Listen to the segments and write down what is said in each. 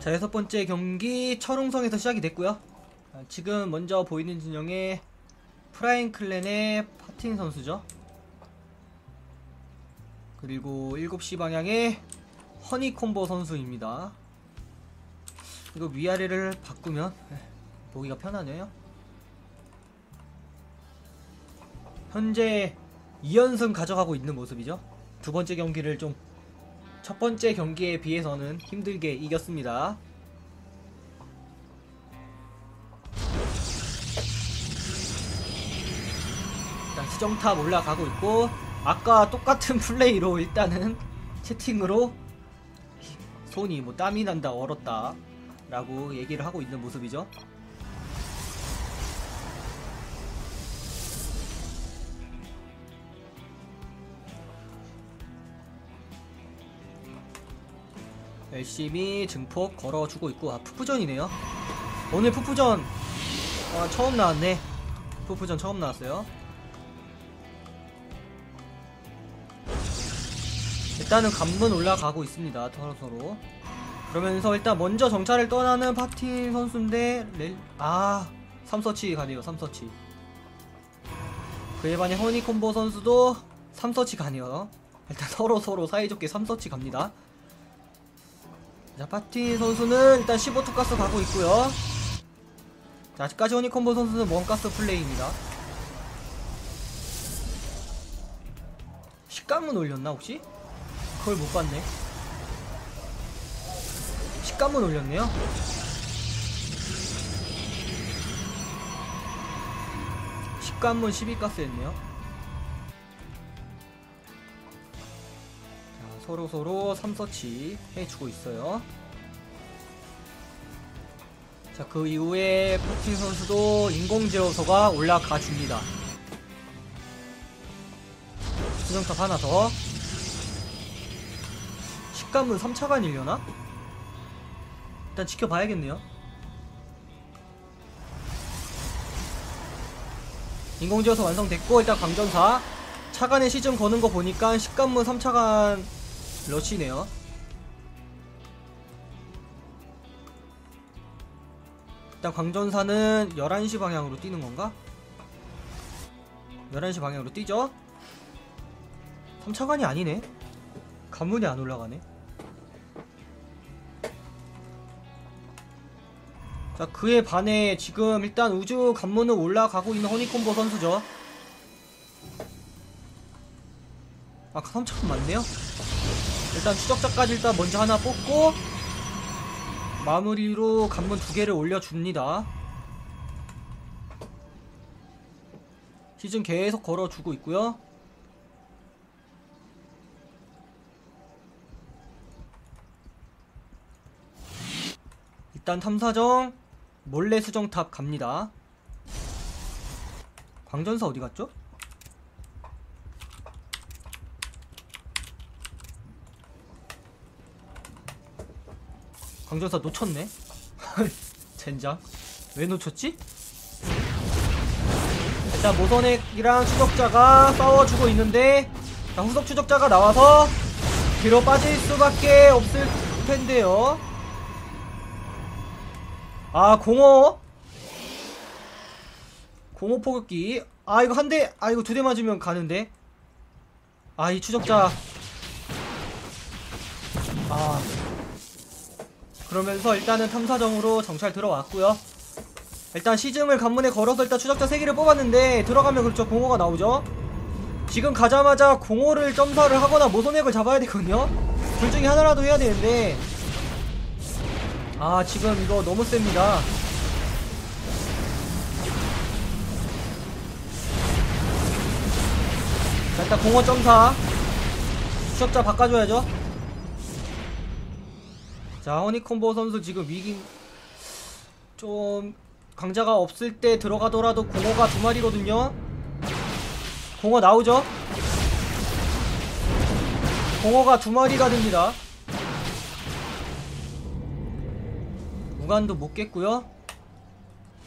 자 여섯 번째 경기 철웅성에서 시작이 됐고요. 아, 지금 먼저 보이는 진영의 프라임 클랜의 파틴 선수죠. 그리고 7시 방향의 허니콤보 선수입니다. 이거 위아래를 바꾸면 네, 보기가 편하네요. 현재 2연승 가져가고 있는 모습이죠. 두 번째 경기를 좀 첫 번째 경기에 비해서는 힘들게 이겼습니다. 일단 수정탑 올라가고 있고 아까 똑같은 플레이로 일단은 채팅으로 손이 뭐 땀이 난다 얼었다 라고 얘기를 하고 있는 모습이죠. 열심히 증폭 걸어주고 있고 아 푸푸전이네요. 오늘 푸푸전. 아, 처음 나왔네. 푸푸전 처음 나왔어요. 일단은 관문 올라가고 있습니다 서로 서로. 그러면서 일단 먼저 정찰을 떠나는 파티 선수인데 렐... 아 3서치 가네요 3서치. 그에 반해 허니콤보 선수도 3서치 가네요. 일단 서로 서로 사이좋게 3서치 갑니다 자, 파티 선수는 일단 15투 가스 가고 있고요. 자, 아직까지 허니콤보 선수는 원가스 플레이입니다. 식감은 올렸나 혹시? 그걸 못 봤네. 식감은 올렸네요. 식감은 12가스 했네요. 자, 서로 서로 3서치 해주고 있어요. 자, 그 이후에 포팅 선수도 인공제어소가 올라가 줍니다. 수정탑 하나 더. 식감은 3차가 일려나? 일단 지켜봐야겠네요. 인공지어서 완성됐고 일단 광전사 차간에 시즌 거는 거 보니까 식감문 3차간 러시네요. 일단 광전사는 11시 방향으로 뛰는 건가? 11시 방향으로 뛰죠? 3차관이 아니네. 관문이 안 올라가네. 자, 그에 반해 지금 일단 우주 관문은 올라가고 있는 허니콤보 선수죠. 아까 3차관 맞네요? 일단 추적자까지 일단 먼저 하나 뽑고 마무리로 관문 두 개를 올려줍니다. 시즌 계속 걸어주고 있고요. 일단 탐사정 몰래 수정탑 갑니다. 광전사 어디 갔죠? 광전사 놓쳤네. 젠장. 왜 놓쳤지? 일단 모선액이랑 추적자가 싸워주고 있는데 자, 후속 추적자가 나와서 뒤로 빠질 수밖에 없을 텐데요. 아 공호 공호 포격기 아 이거 한대 아 이거 두 대 맞으면 가는데 아 이 추적자 아 그러면서 일단은 탐사정으로 정찰 들어왔고요. 일단 시즘을 관문에 걸어서 일단 추적자 3개를 뽑았는데 들어가면 그렇죠. 공호가 나오죠. 지금 가자마자 공호를 점사를 하거나 모선액을 잡아야 되거든요. 둘 중에 하나라도 해야 되는데. 아 지금 이거 너무 셉니다. 자 일단 공허 점사. 추적자 바꿔줘야죠 자 허니콤보 선수 지금 위기 좀 강자가 없을 때 들어가더라도 공허가 두 마리거든요. 공허 나오죠? 공허가 두 마리가 됩니다. 무관도 못 깼고요.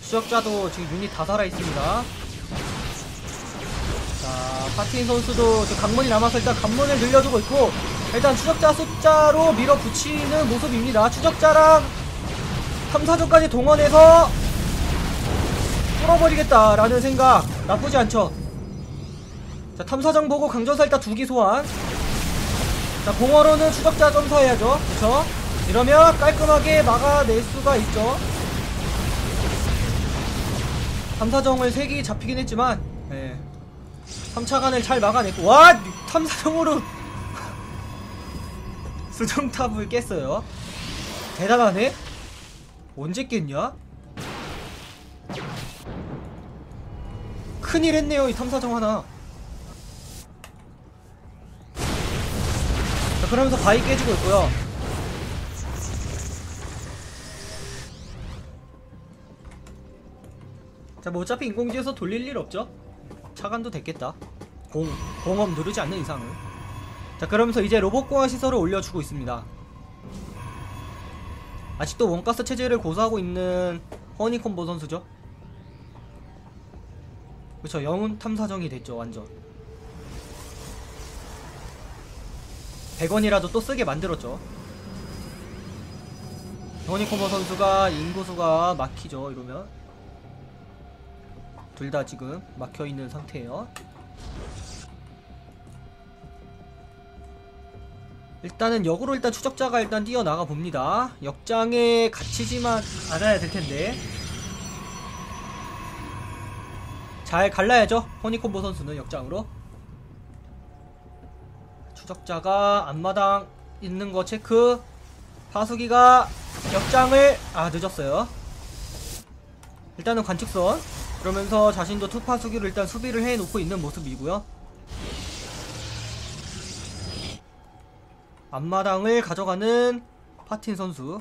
추적자도 지금 유닛 다 살아있습니다. 자 파티인 선수도 저 관문이 남아서 일단 관문을 늘려주고 있고 일단 추적자 숫자로 밀어붙이는 모습입니다. 추적자랑 탐사정까지 동원해서 뚫어버리겠다라는 생각 나쁘지 않죠. 자 탐사정 보고 강전사 일단 두기 소환. 자 공허로는 추적자 점사해야죠. 그쵸? 이러면 깔끔하게 막아낼 수가 있죠. 탐사정을 3개 잡히긴 했지만 예. 3차간을 잘 막아냈고 와! 탐사정으로 수정탑을 깼어요. 대단하네? 언제 깼냐? 큰일 했네요 이 탐사정 하나. 자 그러면서 바위 깨지고 있고요. 자뭐 어차피 인공지에서 돌릴 일 없죠? 차관도 됐겠다. 공, 공업 누르지 않는 이상은 자 그러면서 이제 로봇공학 시설을 올려주고 있습니다. 아직도 원가스 체제를 고수하고 있는 허니콤보 선수죠? 그쵸 영웅 탐사정이 됐죠 완전. 100원이라도 또 쓰게 만들었죠. 허니콤보 선수가 인구수가 막히죠 이러면. 둘 다 지금 막혀있는 상태예요 일단은 역으로 일단 추적자가 일단 뛰어나가 봅니다. 역장에 갇히지만 않아야 될 텐데. 잘 갈라야죠. 허니콤보 선수는 역장으로. 추적자가 앞마당 있는 거 체크. 파수기가 역장을 아 늦었어요. 일단은 관측선. 그러면서 자신도 투파수기를 일단 수비를 해놓고 있는 모습이고요. 앞마당을 가져가는 파틴 선수.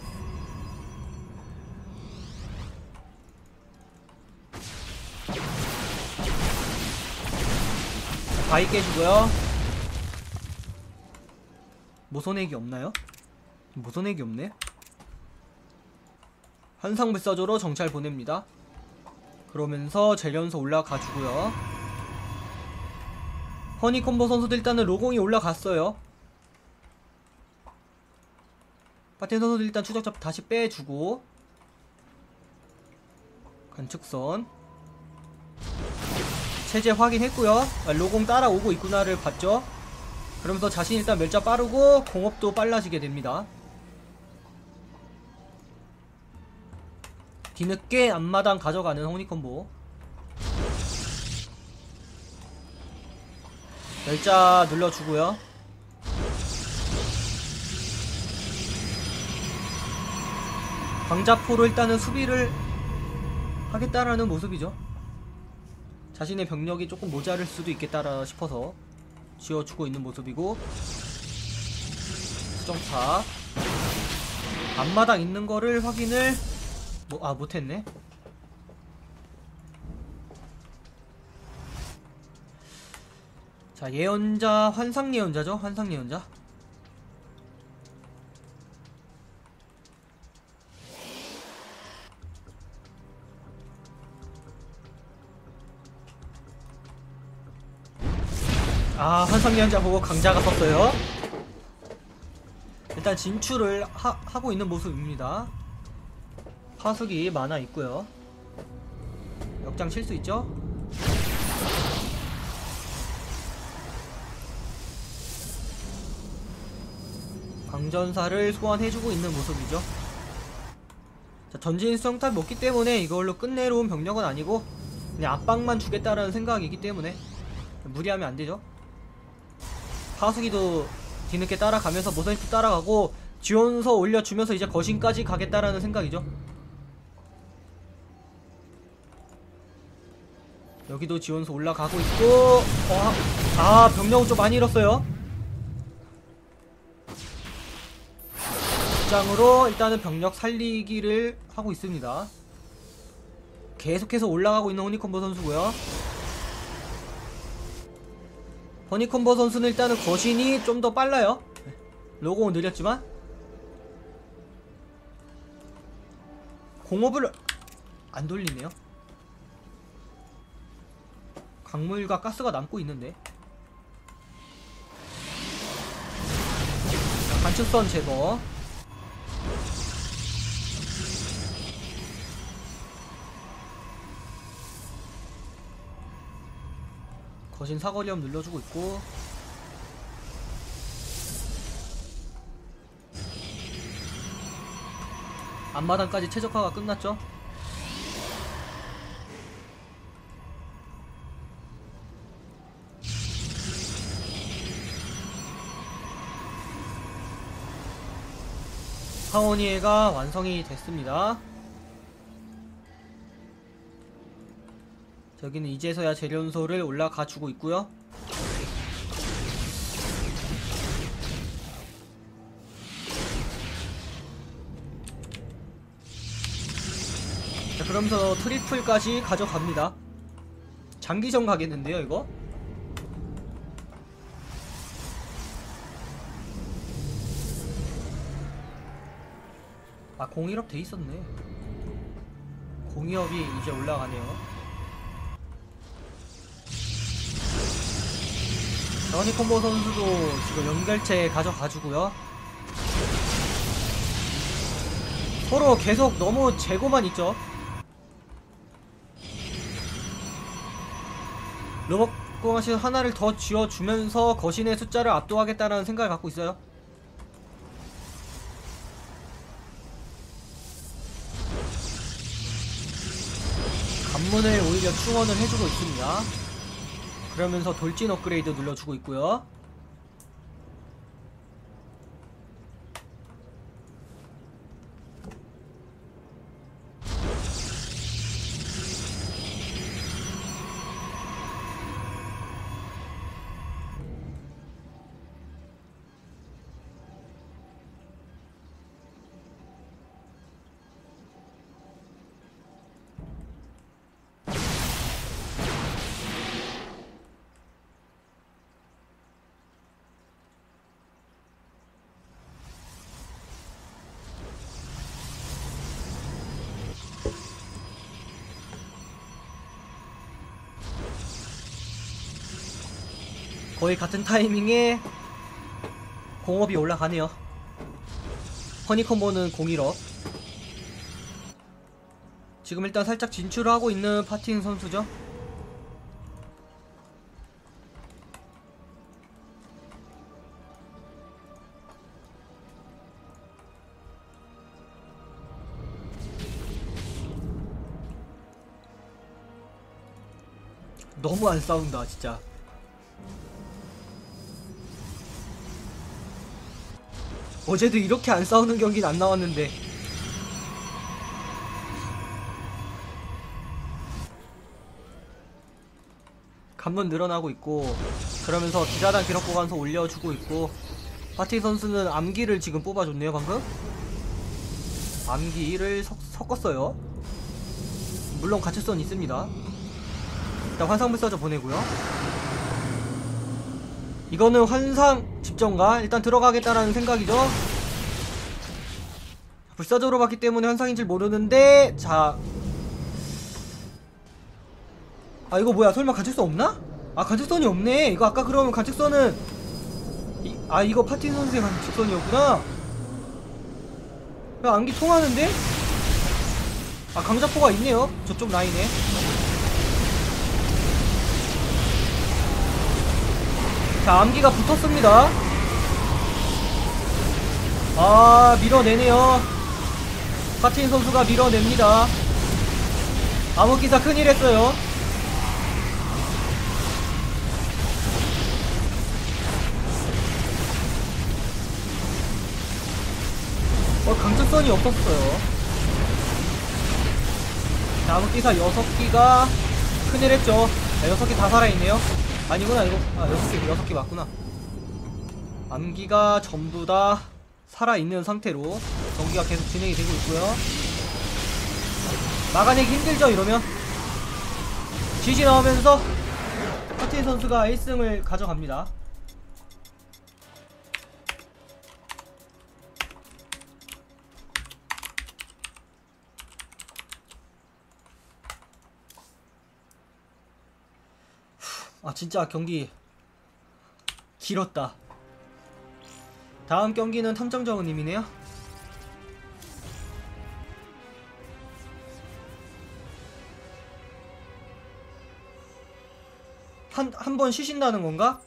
바위 깨주고요. 모선액이 없나요? 모선액이 없네. 환상불사조로 정찰 보냅니다. 그러면서 재련소 올라가주고요. 허니콤보 선수도 일단은 로공이 올라갔어요 파텐 선수도 일단 추적자 다시 빼주고. 관측선. 체제 확인했고요. 아, 로공 따라오고 있구나를 봤죠? 그러면서 자신 일단 멸자 빠르고 공업도 빨라지게 됩니다. 뒤늦게 앞마당 가져가는 호니콤보. 멸자 눌러주고요 광자포로 일단은 수비를 하겠다라는 모습이죠. 자신의 병력이 조금 모자랄 수도 있겠다 싶어서 지어주고 있는 모습이고 수정차. 앞마당 있는 거를 확인을 뭐, 아 못했네. 자 예언자 환상 예언자죠. 환상 예언자 아 환상예언자 보고 강자가 썼어요. 일단 진출을 하, 하고 있는 모습입니다. 파수기 많아 있고요. 역장 칠 수 있죠? 광전사를 소환해주고 있는 모습이죠. 자, 전진 수정탑이 없기 때문에 이걸로 끝내놓은 병력은 아니고 그냥 압박만 주겠다라는 생각이기 때문에 무리하면 안되죠 파수기도 뒤늦게 따라가면서 모사이크 따라가고 지원서 올려주면서 이제 거신까지 가겠다라는 생각이죠. 여기도 지원서 올라가고 있고 어, 아 병력은 좀 많이 잃었어요. 입장으로 일단은 병력 살리기를 하고 있습니다. 계속해서 올라가고 있는 호니콤보 선수고요 버니콤버 선수는 일단은 거신이 좀 더 빨라요. 로고는 느렸지만. 공업을 안 돌리네요. 강물과 가스가 남고 있는데. 단축선 제거 거신 사거리염 늘려주고 있고 앞마당까지 최적화가 끝났죠 파오니에가 완성이 됐습니다. 저기는 이제서야 재련소를 올라가 주고 있고요. 자, 그러면서 트리플까지 가져갑니다. 장기전 가겠는데요, 이거? 아, 공일업 돼 있었네. 공이업이 이제 올라가네요. 허니콤보 선수도 지금 연결체 가져가주고요. 서로 계속 너무 재고만 있죠. 로봇 공화실 하나를 더 쥐어주면서 거신의 숫자를 압도하겠다는 생각을 갖고 있어요. 관문을 오히려 충원을 해주고 있습니다. 그러면서 돌진 업그레이드 눌러주고 있고요. 거의 같은 타이밍에 공업이 올라가네요. 허니콤보는 01업. 지금 일단 살짝 진출하고 있는 파팅 선수죠. 너무 안 싸운다 진짜 어제도 이렇게 안 싸우는 경기는 안 나왔는데. 감론 늘어나고 있고 그러면서 기자단 기록 보관서 올려주고 있고 파티 선수는 암기를 지금 뽑아줬네요 방금? 암기를 섞, 섞었어요. 물론 가채선 있습니다. 일단 환상불사조 보내고요 이거는 환상 집정가? 일단 들어가겠다라는 생각이죠? 불사조로 봤기 때문에 환상인 줄 모르는데 자. 아 이거 뭐야? 설마 간측선 없나? 아 간측선이 없네. 이거 아까 그러면 간측선은 이, 아 이거 파티 선수의 간측선이었구나. 야 안기 통하는데? 아 강자포가 있네요. 저쪽 라인에 자 암기가 붙었습니다. 아 밀어내네요. 파틴 선수가 밀어냅니다. 암흑기사 큰일 했어요. 어 강철선이 없었어요. 자 암흑기사 6기가 큰일 했죠. 자, 6기 다 살아있네요 아니구나 이거. 아 6개 6개 맞구나. 암기가 전부 다 살아있는 상태로 경기가 계속 진행이 되고 있고요. 막아내기 힘들죠 이러면? GG 나오면서 파티 선수가 1승을 가져갑니다 아 진짜 경기 길었다 다음 경기는 탐정정우님이네요. 한, 한 번 쉬신다는 건가?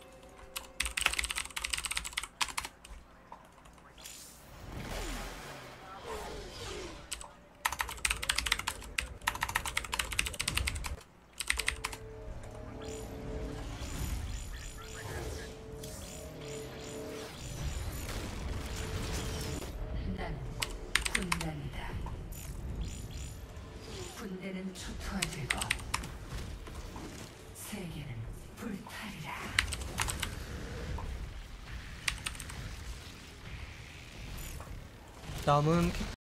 다음은